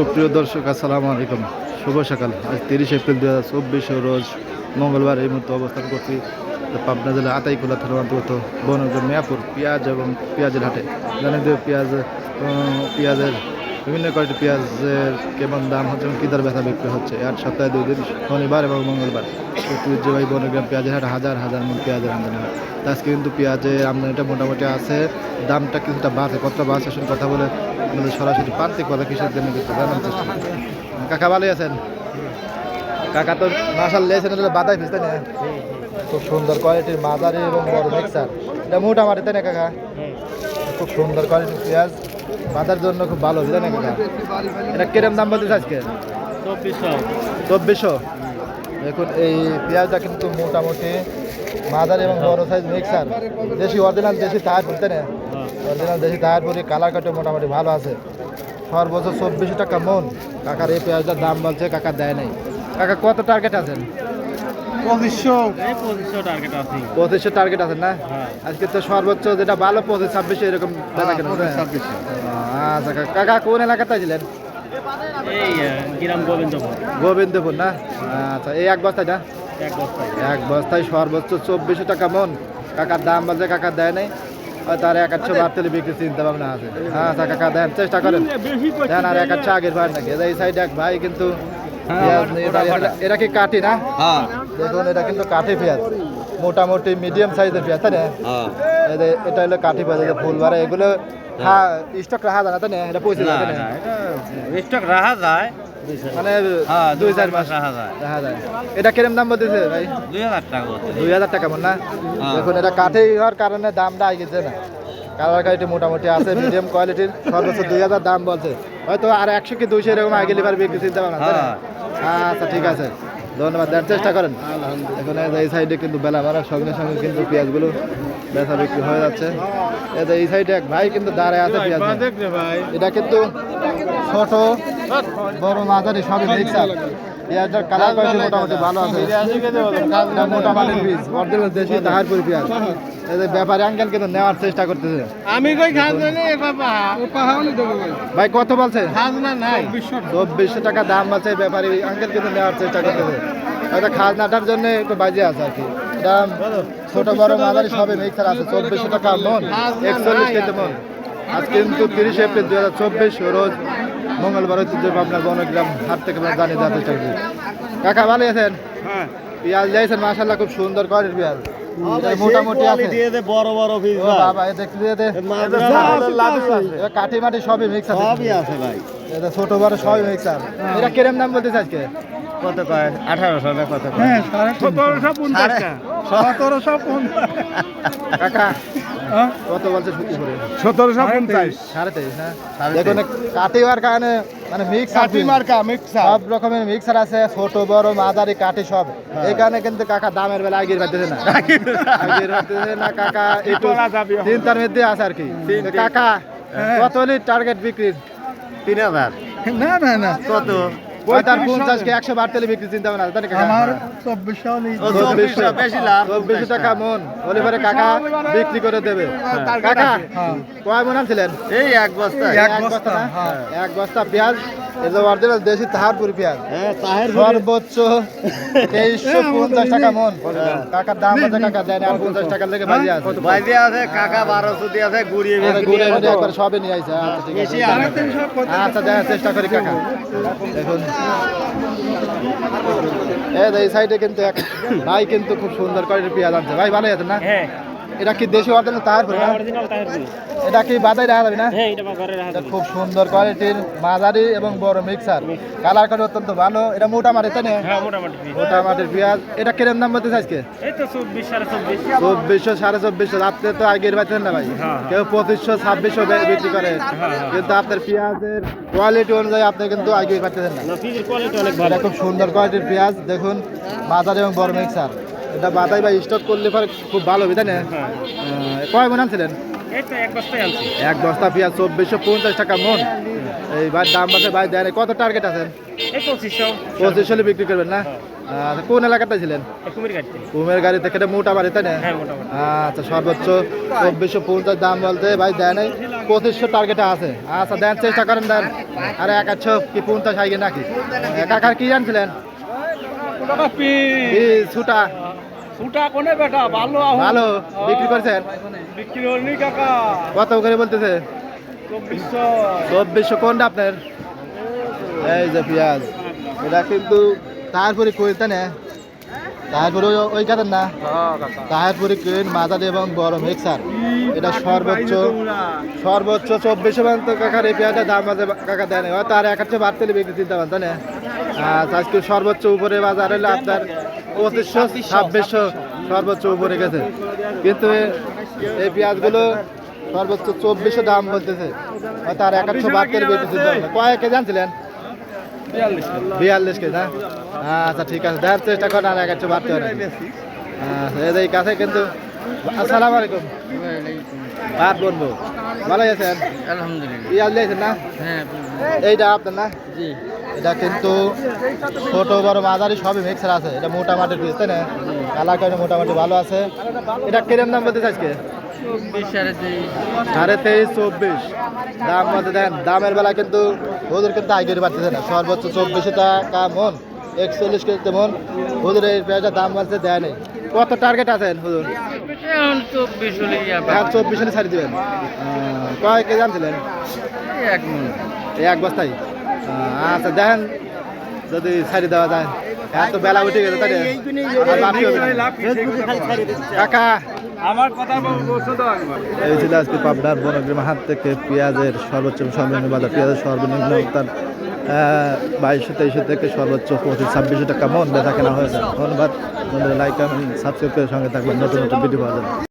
সুপ্রিয় দর্শক, আসসালামু আলাইকুম। শুভ সকাল। আজ তিরিশ এপ্রিল দু হাজার চব্বিশ রোজ মঙ্গলবার এই মুহূর্তে অবস্থান করছি পাবনা জেলা আতাইকুলা থানার অন্তর্গত বনগ্রাম মিয়াপুর পেঁয়াজ এবং পেঁয়াজের হাটে। জানেন যে পেঁয়াজ পেঁয়াজের বিভিন্ন কোয়ালিটি পেঁয়াজের কেমন দাম হচ্ছে এবং কী দর ব্যথা বিক্রি হচ্ছে? আট সপ্তাহে দুই দিন শনিবার এবং মঙ্গলবার। ঐতিহ্যবাহী বনগ্রাম পেঁয়াজের হাট হাজার হাজার মূল পেঁয়াজের আমদানি হয়। তা আজকে কিন্তু পেঁয়াজের আমদানিটা মোটামুটি আছে। দামটা কিছুটা বাড়ছে কতটা বাড়ছে আসলে কথা বলে আমাদের সরাসরি প্রান্তিক কথা কৃষক জন্য কিন্তু জানার চেষ্টা করি। কাকা ভালোই আছেন? কাকা তো মাসাল লেছেন বাদাই ফিস তাই না? খুব সুন্দর কোয়ালিটির মাঝারি এবং বড় মিক্সার এটা মোটামুটি তাই না কাকা? খুব সুন্দর কোয়ালিটির পেঁয়াজ। বাজার জন্য খুব ভালো তাই না এটা কিরম দাম বলতেছে আজকে? চব্বিশশো। দেখুন এই পেঁয়াজটা কিন্তু মোটামুটি মাঝারি এবং বড় সাইজ মিক্সার দেশি অরিজিনাল দেশি তাহার বলতে না? অরিজিনাল দেশি তাহার পরে কালার কাটে মোটামুটি ভালো আছে। সর্বোচ্চ চব্বিশশো টাকা মন। কাকার এই পেঁয়াজটার দাম বলছে কাকা দেয় নাই। কাকা কত টার্গেট আছেন? পঁচিশশো। পঁচিশশো টার্গেট আছে। না? হ্যাঁ। আজকে তো সর্বোচ্চ যেটা ভালো পঁচিশ ছাব্বিশে এরকম ছাব্বিশশো। আচ্ছা কাকা। কোন এলাকাতে ছিলেন গোবিন্দপুর। না? আচ্ছা এই এক বস্তায় না? এক বস্তায়। সর্বোচ্চ চব্বিশশো টাকা মন। কাকার দাম বলছে কাকা দেয় নাই। তার এক আটশো বাড়তে বিক্রি চিন্তা ভাবনা আছে। আচ্ছা কাকা দেন চেষ্টা করেন। দেন আর এক আটশো আগের ভাই নাকি? এই সাইডে এক ভাই কিন্তু আছে। এরা কি কাটি না? হ্যাঁ। দেখুন এটা কিন্তু কাঠি পেঁয়াজ। মোটামুটি মিডিয়াম সাইজের পেঁয়াজ তাই না? এটা হলো কাঠি পেঁয়াজ ফুল ভরা এগুলো হ্যাঁ। স্টক রাখা যায় না তাই না? এটা পয়সা যায় না স্টক রাখা যায়। মানে হ্যাঁ দুই চার মাস রাখা যায়। রাখা যায়। এটা কিরম দাম বলতেছে ভাই? দুই হাজার টাকা দুই হাজার টাকা মন না? হ্যাঁ। দেখুন এটা কাঠে হওয়ার কারণে দামটা গেছে না। কালার কোয়ালিটি মোটামুটি আছে মিডিয়াম কোয়ালিটির সর্বোচ্চ দুই হাজার দাম বলছে। হয়তো আর একশো কি দুইশো এরকম আগে লিভার বিক্রি চিন্তা ভাবনা? আচ্ছা ঠিক আছে। ধন্যবাদ দেওয়ার চেষ্টা করেন। এখন এই সাইডে কিন্তু বেলা মারার সঙ্গে সঙ্গে কিন্তু পেঁয়াজগুলো বেচা বিক্রি হয়ে যাচ্ছে। এই যে এই সাইডে এক ভাই কিন্তু দাঁড়ায় আছে পেঁয়াজ এটা কিন্তু ছোট বড় মাঝারি সবই মিক্সার পেঁয়াজটার কালার কোয়ালিটি মোটামুটি ভালো আছে। মোটামুটি বীজ অরিজিনাল দেশি তাহারপুরি পেঁয়াজ। ব্যাপারে আঙ্কেল কিন্তু নেওয়ার চেষ্টা করতেছে। আমি কই খান জানি বাবা। ও পাহাড়ি দেবো ভাই। কত বলছে? খাজনা নাই। চব্বিশশো টাকা। দাম আছে ব্যাপারে আঙ্কেল কিন্তু নেওয়ার চেষ্টা করতেছে। হয়তো খাজনাটার জন্য একটু বাজে আছে আর কি। দাম ছোট বড় মাঝারি সবে মিক্সার আছে। চব্বিশশো টাকা মন একচল্লিশ কেজি মন। আজ কিন্তু তিরিশ এপ্রিল দু হাজার চব্বিশ রোজ মঙ্গলবার ঐতিহ্য আপনার বনগ্রাম হাট থেকে আমরা জানিয়ে দেওয়ার চেষ্টা করছি কাকা ভালো আছেন? হ্যাঁ। পেঁয়াজ দিয়েছেন মাসাল্লাহ খুব সুন্দর কোয়ালিটির পেঁয়াজ। মোটামুটি আছে। বড় বড় পিস বাবা এ দেখতে দে। কাঠি মাটি সবই সবই আছে ভাই। এটা ছোট বড় সবই মিক্সার এটা কিরম দাম বলতেছে আজকে? কত কয়? আঠারোশো না কত কয়? সতেরোশো পঞ্চাশ সতেরোশো কাকা কত বলছে শুধু করে? সতেরোশো পঞ্চাশ। সাড়ে তেইশ দেখুন কাঠি হওয়ার কারণে মানে মিক্সার মার্কা মিক্সার সব রকমের মিক্সার আছে ছোট বড় মাঝারি কাঠি সব। এই কারণে কিন্তু কাকা দামের বেলা আগের বাড়তেছে না। আগের না। কাকা একটু যাবে। চিন্তার মধ্যে আছে আর কি। কাকা কত টার্গেট বিক্রির? তিন হাজার। না না না। কত? তার পঞ্চাশ কে একশো বাড়তে বিক্রি চিন্তা ভাবনা? চব্বিশশো চব্বিশশো লাভ চব্বিশশো টাকা মন বলে পরে কাকা বিক্রি করে দেবে। কাকা কয় মন ছিলেন এই এক বস্তা। এক বস্তা এক বস্তা পেঁয়াজ অরিজিনাল দেশি তাহারপুর পেঁয়াজ। হ্যাঁ সর্বোচ্চ তেইশশো পঞ্চাশ টাকা মন। কাকার দাম আছে কাকা দেয় আর পঞ্চাশ বাজি আছে। আছে? কাকা বারোশো দিয়ে আছে একবার সবে নিয়ে আইছে। আচ্ছা ঠিক আছে। আচ্ছা দেখার চেষ্টা করি কাকা। দেখুন। এই সাইডে কিন্তু এক ভাই কিন্তু খুব সুন্দর করে পেঁয়াজ আনছে। ভাই ভালো আছে না? হ্যাঁ। এটা কি দেশি অরিজিনাল অরিজিনাল তাহের এটা কি বাদাই দেখা যাবে না? হ্যাঁ এটা রাখা খুব সুন্দর কোয়ালিটির মাঝারি এবং বড় মিক্সার কালার করে অত্যন্ত ভালো। এটা মোটা মাটি তাই না? হ্যাঁ মোটা মাটির পেঁয়াজ এটা কিরম দাম বলতেছে আজকে? চব্বিশশো সাড়ে চব্বিশশো। আপনি তো আগের পাচ্ছেন না ভাই? হ্যাঁ, কেউ পঁচিশশো ছাব্বিশশো বিক্রি করে। কিন্তু আপনার পেঁয়াজের কোয়ালিটি অনুযায়ী আপনি কিন্তু আগে পাচ্ছেন না। খুব সুন্দর কোয়ালিটির পেঁয়াজ। দেখুন মাঝারি এবং বড় মিক্সার এটা বাদাই বা স্টক করলে পরে খুব ভালো হবে তাই না? হ্যাঁ কয় মন আনছিলেন? এক বস্তা পেঁয়াজ চব্বিশশো পঞ্চাশ টাকা মন। এই ভাই দাম বাসে ভাই দেন কত টার্গেট আছেন? পঁচিশশো। বিক্রি করবেন না? আচ্ছা কোন এলাকাতে ছিলেন? কুমির গাড়িতে। গাড়ি থেকে মোটা বাড়ি তাই না? হ্যাঁ আচ্ছা সর্বোচ্চ চব্বিশশো পঞ্চাশ দাম বলতে ভাই দেয় নাই। পঁচিশশো টার্গেটে আছে। আচ্ছা দেন চেষ্টা করেন দেন। আরে এক আচ্ছ কি পঞ্চাশ আইগে নাকি? কাকার কি জানছিলেন ছুটা। সুটা কোনে বেটা? ভালো ভালো বিক্রি করছেন? বিক্রি হয়নি কাকা। কত করে বলতেছে? চব্বিশশো। চব্বিশশো কোনটা আপনার? এই যে পেঁয়াজ। এটা কিন্তু তারপরে কই তাই না তারপরে ওই- কাতেন না? তারপরে কেন মাদার এবং বড় মিক্সার। এটা সর্বোচ্চ সর্বোচ্চ চব্বিশশো পর্যন্ত কাকার এই পেঁয়াজের দাম আছে কাকা দেয় না আর এক হাজার বাড়তে বিক্রি চিন্তা তাই না? আজকে সর্বোচ্চ উপরে বাজার হলে আপনার পঁচিশশো ছাব্বিশশো সর্বোচ্চ উপরে গেছে। কিন্তু এই পেঁয়াজগুলো সর্বোচ্চ চব্বিশশো দাম বলতেছে। হয়তো আর এক হাজার বাড়তে বিক্রি চিন্তা পারেন কয়েক কেজি আনছিলেন বিয়াল্লিশ কেজি না? আচ্ছা ঠিক আছে দেখার চেষ্টা করেন আর এক হাজার বাড়তে হবে নাকি। আচ্ছা এই কাছে কিন্তু আসসালামু আলাইকুম। ভাত বলব ভালো আছেন? আলহামদুলিল্লাহ। পিঁয়াজ না? হ্যাঁ এইটা আপনার না? জি। এটা কিন্তু ছোট বড় মাঝারি সবই মিক্সার আছে। এটা মোটামাটি পিস তাই না? কালার কারণে মোটামুটি ভালো আছে। এটা কিরম দাম বলতে চব্বিশ সাড়ে তেইশ। চব্বিশ। দাম বলতে দেন দামের বেলা কিন্তু ওদের কিন্তু আগে পারতেছে না। সর্বোচ্চ চব্বিশে টাকা মন একচল্লিশ কেজিতে মন। হুজুর এই পেঁয়াজের দাম বলতে দেয় নেই। কত টার্গেট আছেন হুজুর? এখন চব্বিশ হলে ছাড়ি দেবেন। কয় কেজি আনছিলেন? এক এই এক বস্তায়। আচ্ছা দেখেন যদি ছাড়ি দেওয়া যায়। এত বেলা উঠে গেছে তাই। কাকা। আমার কথা এই ছিল আজকে পাবনার বনগ্রাম হাট থেকে পেঁয়াজের সর্বোচ্চ সর্বনিম্ন বাজার পেঁয়াজের সর্বনিম্ন তার বাইশশো তেইশশো থেকে সর্বোচ্চ পঁচিশ ছাব্বিশশো টাকা মন বেচা কেনা হয়েছে। ধন্যবাদ। লাইক সাবস্ক্রাইব করে সঙ্গে থাকবেন। নতুন নতুন ভিডিও পাওয়া যাবে